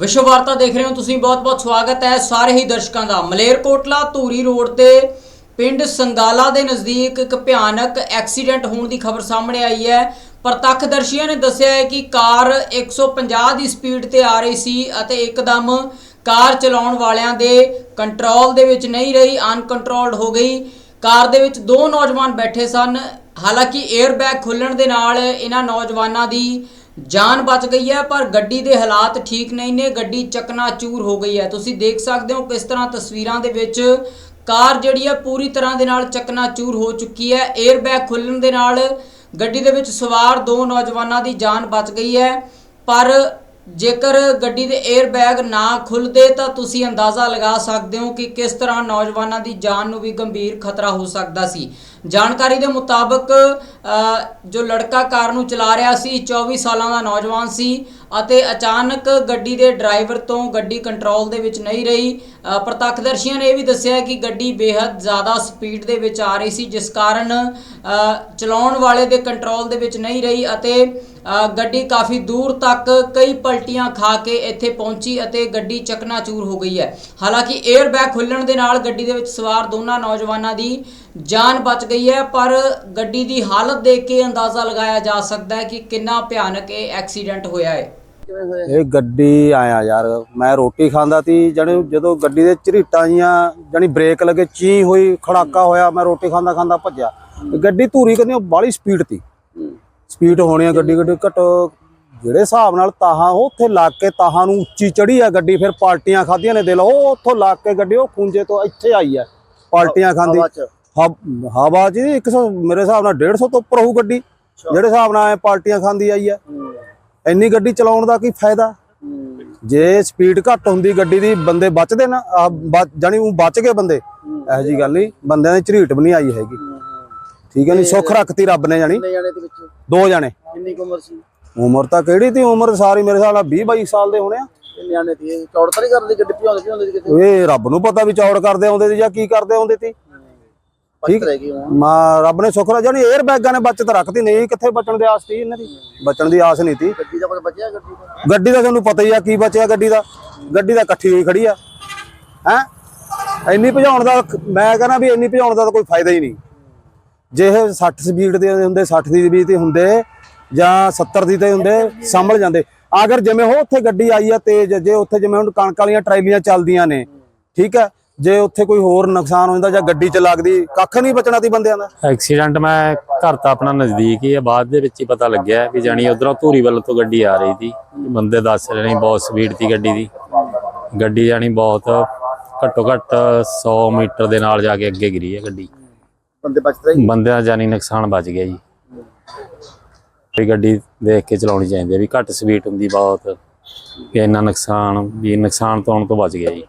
ਵਿਸ਼ਵ ਵਾਰਤਾ ਦੇਖ ਰਹੇ ਹੋ ਤੁਸੀਂ ਬਹੁਤ-ਬਹੁਤ ਸਵਾਗਤ ਹੈ ਸਾਰੇ ਹੀ ਦਰਸ਼ਕਾਂ ਦਾ। ਮਲੇਰਕੋਟਲਾ ਧੂਰੀ ਰੋਡ ਤੇ ਪਿੰਡ ਸੰਗਾਲਾ ਦੇ ਨਜ਼ਦੀਕ ਇੱਕ ਭਿਆਨਕ ਐਕਸੀਡੈਂਟ ਹੋਣ ਦੀ ਖਬਰ ਸਾਹਮਣੇ ਆਈ ਹੈ। ਪ੍ਰਤੱਖਦਰਸ਼ੀਆਂ ਨੇ ਦੱਸਿਆ ਹੈ ਕਿ ਕਾਰ 150 ਦੀ ਸਪੀਡ ਤੇ ਆ ਰਹੀ ਸੀ ਅਤੇ ਇੱਕਦਮ ਕਾਰ ਚਲਾਉਣ ਵਾਲਿਆਂ ਦੇ ਕੰਟਰੋਲ ਦੇ ਵਿੱਚ ਨਹੀਂ ਰਹੀ, ਅਨਕੰਟਰੋਲਡ ਹੋ ਗਈ। ਕਾਰ ਦੇ ਵਿੱਚ ਦੋ ਨੌਜਵਾਨ ਬੈਠੇ ਸਨ। ਹਾਲਾਂਕਿ 에ਅਰ ਬੈਗ ਖੁੱਲਣ ਦੇ ਨਾਲ ਇਹਨਾਂ ਨੌਜਵਾਨਾਂ ਦੀ ਜਾਨ ਬਚ ਗਈ ਹੈ, ਪਰ ਗੱਡੀ ਦੇ ਹਾਲਾਤ ਠੀਕ ਨਹੀਂ ਨੇ, ਗੱਡੀ ਚਕਨਾਚੂਰ ਹੋ ਗਈ ਹੈ। ਤੁਸੀਂ ਦੇਖ ਸਕਦੇ ਹੋ ਕਿਸ ਤਰ੍ਹਾਂ ਤਸਵੀਰਾਂ ਦੇ ਵਿੱਚ ਕਾਰ ਜਿਹੜੀ ਹੈ ਪੂਰੀ ਤਰ੍ਹਾਂ ਦੇ ਨਾਲ ਚਕਨਾਚੂਰ ਹੋ ਚੁੱਕੀ ਹੈ। 에ਅਰ ਬੈਗ ਖੁੱਲਣ ਦੇ ਨਾਲ ਗੱਡੀ ਦੇ ਵਿੱਚ ਸਵਾਰ ਦੋ ਨੌਜਵਾਨਾਂ ਦੀ ਜਾਨ ਬਚ ਗਈ ਹੈ। ਪਰ ਜੇਕਰ ਗੱਡੀ ਦੇ 에ਅਰ ਬੈਗ ਨਾ ਖੁੱਲਦੇ ਤਾਂ ਤੁਸੀਂ ਅੰਦਾਜ਼ਾ ਲਗਾ ਸਕਦੇ ਹੋ ਕਿ ਕਿਸ ਤਰ੍ਹਾਂ ਨੌਜਵਾਨਾਂ ਦੀ ਜਾਨ ਨੂੰ ਵੀ ਗੰਭੀਰ ਖਤਰਾ ਹੋ ਸਕਦਾ ਸੀ। ਜਾਣਕਾਰੀ ਦੇ ਮੁਤਾਬਕ ਜੋ ਲੜਕਾ ਕਾਰ ਨੂੰ ਚਲਾ ਰਿਹਾ ਸੀ 24 ਸਾਲਾਂ ਦਾ ਨੌਜਵਾਨ ਸੀ ਅਤੇ ਅਚਾਨਕ ਗੱਡੀ ਦੇ ਡਰਾਈਵਰ ਤੋਂ ਗੱਡੀ ਕੰਟਰੋਲ ਦੇ ਵਿੱਚ ਨਹੀਂ ਰਹੀ। ਪ੍ਰਤੱਖਦਰਸ਼ੀਆਂ ਨੇ ਇਹ ਵੀ ਦੱਸਿਆ ਕਿ ਗੱਡੀ ਬੇहद ਜ਼ਿਆਦਾ ਸਪੀਡ ਦੇ ਵਿੱਚ ਆ ਰਹੀ ਸੀ, ਜਿਸ ਕਾਰਨ ਚਲਾਉਣ ਵਾਲੇ ਦੇ ਕੰਟਰੋਲ ਦੇ ਵਿੱਚ ਨਹੀਂ ਰਹੀ ਅਤੇ ਗੱਡੀ ਕਾਫੀ ਦੂਰ ਤੱਕ ਕਈ ਪਲਟੀਆਂ ਖਾ ਕੇ ਇੱਥੇ ਪਹੁੰਚੀ ਅਤੇ ਗੱਡੀ ਚਕਨਾਚੂਰ ਹੋ ਗਈ ਹੈ। ਹਾਲਾਂਕਿ 에ਅਰ ਬੈਗ ਖੁੱਲਣ ਦੇ ਨਾਲ ਗੱਡੀ ਦੇ ਵਿੱਚ ਸਵਾਰ ਦੋਨਾਂ ਨੌਜਵਾਨਾਂ ਦੀ ਜਾਨ ਬਚ ਗਈ ਹੈ ਪਰ ਗੱਡੀ ਦੀ ਹਾਲਤ ਦੇਖ ਕੇ ਅੰਦਾਜ਼ਾ ਲਗਾਇਆ ਜਾ ਸਕਦਾ ਹੈ ਕਿ ਕਿੰਨਾ ਭਿਆਨਕ ਇਹ ਐਕਸੀਡੈਂਟ ਹੋਇਆ ਹੈ। ਇਹ ਗੱਡੀ ਆਇਆ ਯਾਰ ਮੈਂ ਰੋਟੀ ਖਾਂਦਾ ਸੀ ਜਾਣੀ ਜਦੋਂ ਗੱਡੀ ਦੇ ਝਰੀਟਾਂ ਜੀਆਂ ਜਾਣੀ ਬ੍ਰੇਕ ਲੱਗੇ ਚੀ ਹੋਈ ਖੜਾਕਾ ਹੋਇਆ ਮੈਂ ਰੋਟੀ ਖਾਂਦਾ ਖਾਂਦਾ ਭੱਜਿਆ। ਗੱਡੀ ਧੂਰੀ ਕਰਨੀ ਬਾਲੀ ਸਪੀਡ ਤੀ। ਸਪੀਡ ਹੋਣੀ ਆ ਗੱਡੀ ਗੱਡੀ ਘੱਟ ਜਿਹੜੇ ਹਿਸਾਬ ਨਾਲ ਤਾਹਾਂ ਉਹ ਉੱਥੇ ਲੱਗ ਕੇ ਤਾਹਾਂ ਨੂੰ ਉੱਚੀ ਚੜੀ ਆ ਗੱਡੀ ਫਿਰ ਪਾਲਟੀਆਂ ਖਾਧੀਆਂ ਨੇ ਦਿਲ ਉਹ ਉੱਥੋਂ ਲੱਗ ਕੇ ਗੱਡੀ ਉਹ ਖੁੰਝੇ ਤੋਂ ਇੱਥੇ ਆਈ ਆ ਪਾਲਟੀਆਂ ਖਾਂਦੀ। ਹਵਾ ਚ ਹਵ- ਹਵਾ ਜੀ 100 ਮੇਰੇ ਹਿਸਾਬ ਨਾਲ 150 ਤੋਂ ਉੱਪਰ ਹੋਊ ਗੱਡੀ। ਜਿਹੜੇ ਹਿਸਾਬ ਨਾਲ ਐ ਪਾਲਟੀਆਂ ਖਾਂਦੀ ਆਈ ਆ। ਇੰਨੀ ਗੱਡੀ ਚਲਾਉਣ ਦਾ ਕੀ ਫਾਇਦਾ। ਜੇ ਸਪੀਡ ਘੱਟ ਹੁੰਦੀ ਗੱਡੀ ਦੀ ਬੰਦੇ ਬਚਦੇ ਨਾ ਜਾਣੀ ਉਹ ਬਚ ਗਏ ਬੰਦੇ। ਇਹੋ ਜੀ ਗੱਲ ਨਹੀਂ ਬੰਦਿਆਂ ਦੀ ਝਰੀਟ ਵੀ ਨਹੀਂ ਆਈ ਹੈਗੀ। ਠੀਕ ਹੈ ਨਹੀਂ ਸੁੱਖ ਰੱਖਤੀ ਰੱਬ ਨੇ ਜਾਣੇ। ਦੇ ਜਣੇ। ਕਿੰਨੀ ਉਮਰ ਸੀ? ਉਮਰ ਤਾਂ ਕਿਹੜੀ ਤੀ ਉਮਰ ਸਾਰੀ ਮੇਰੇ ਹਿਸਾਬ ਨਾਲ 20 22 ਸਾਲ ਦੇ ਹੋਣੇ ਆ। ਚੌੜ ਤਾਂ ਨਹੀਂ ਕਰਦੀ ਗੱਡੀ ਭਿਉਂਦੇ ਭਿਉਂਦੇ ਸੀ ਕਿਤੇ? ਇਹ ਰੱਬ ਨੂੰ ਪਤਾ ਵੀ ਚੌੜ ਕਰਦੇ ਆਉਂਦੇ ਸੀ ਜਾਂ ਕੀ ਕਰਦੇ ਆਉਂਦੇ ਸੀ। ਠੀਕ? ਮਾ ਰੱਬ ਨੇ ਸੁੱਖ ਰਾ ਜਾਣੀ 에ਅਰ ਬੈਗਾਂ ਨੇ ਬਚਤ ਰੱਖਤੀ ਨਹੀਂ ਕਿੱਥੇ ਬਚਣ ਦੀ ਆਸ ਸੀ ਇਹਨਾਂ ਦੀ? ਬਚਣ ਦੀ ਆਸ ਨਹੀਂ ਤੀ। ਗੱਡੀ ਦਾ ਕੁਝ ਬਚਿਆ ਗੱਡੀ ਦਾ? ਗੱਡੀ ਦਾ ਤੁਹਾਨੂੰ ਪਤਾ ਹੀ ਆ ਕੀ ਬਚਿਆ ਗੱਡੀ ਦਾ। ਗੱਡੀ ਦਾ ਇਕੱਠੀ ਹੋਈ ਖੜੀ ਆ। ਹੈ? ਇੰਨੀ ਭਜਾਉਣ ਦਾ ਮੈਂ ਕਹਿੰਦਾ ਵੀ ਇੰਨੀ ਭਜਾਉਣ ਦਾ ਤਾਂ ਕੋਈ ਫਾਇਦਾ ਹੀ ਨਹੀਂ। ਜੇ ਇਹ 60 ਸਪੀਡ ਦੇ ਹੁੰਦੇ 60 ਦੀ ਵੀ ਤੇ ਹੁੰਦੇ ਜਾਂ 70 ਦੀ ਤੇ ਹੁੰਦੇ ਸੰਭਲ ਜਾਂਦੇ। ਅਗਰ ਜਿਵੇਂ ਉਹ ਉੱਥੇ ਗੱਡੀ ਆਈ ਆ ਤੇਜ਼ ਜੇ ਉੱਥੇ ਜਿਵੇਂ ਹੁਣ ਕਣਕ ਵਾਲੀਆਂ ਟਰਾਲੀਆਂ ਚੱਲਦੀਆਂ ਨੇ ਠੀਕ ਹੈ ਜੇ ਉੱਥੇ ਕੋਈ ਹੋਰ ਨੁਕਸਾਨ ਹੋ ਜਾਂਦਾ ਜਾਂ ਗੱਡੀ ਚ ਲੱਗਦੀ ਕੱਖ ਨਹੀਂ ਬਚਣਾ ਤੀ ਬੰਦਿਆਂ ਦਾ। ਐਕਸੀਡੈਂਟ ਮੈਂ ਘਰ ਤਾਂ ਆਪਣਾ ਨਜ਼ਦੀਕ ਹੀ ਹੈ ਬਾਅਦ ਦੇ ਵਿੱਚ ਹੀ ਪਤਾ ਲੱਗਿਆ ਵੀ ਜਾਣੀ ਉਧਰੋਂ ਧੂਰੀ ਵੱਲ ਤੋਂ ਗੱਡੀ ਆ ਰਹੀ ਸੀ। ਬੰਦੇ ਦੱਸ ਰਹੇ ਨੇ ਬਹੁਤ ਸਪੀਡ ਸੀ ਗੱਡੀ ਦੀ। ਗੱਡੀ ਜਾਣੀ ਬਹੁਤ ਘੱਟੋ ਘੱਟ 100 ਮੀਟਰ ਦੇ ਨਾਲ ਜਾ ਕੇ ਅੱਗੇ ਗਿਰੀ ਹੈ ਗੱਡੀ। ਬੰਦੇ ਬਚਦੇ ਹੀ ਬੰਦਿਆਂ ਦਾ ਜਾਨੀ ਨੁਕਸਾਨ ਬਚ ਗਿਆ ਜੀ। ਇਹ ਗੱਡੀ ਦੇਖ ਕੇ ਚਲਾਉਣੀ ਚਾਹੀਦੀ ਹੈ ਵੀ ਘੱਟ ਸਪੀਡ ਹੁੰਦੀ ਬਹੁਤ ਕਿ ਇੰਨਾ ਨੁਕਸਾਨ ਵੀ ਨੁਕਸਾਨ ਤੋਂ ਆਉਣ ਤੋਂ ਬਚ ਗਿਆ ਜੀ।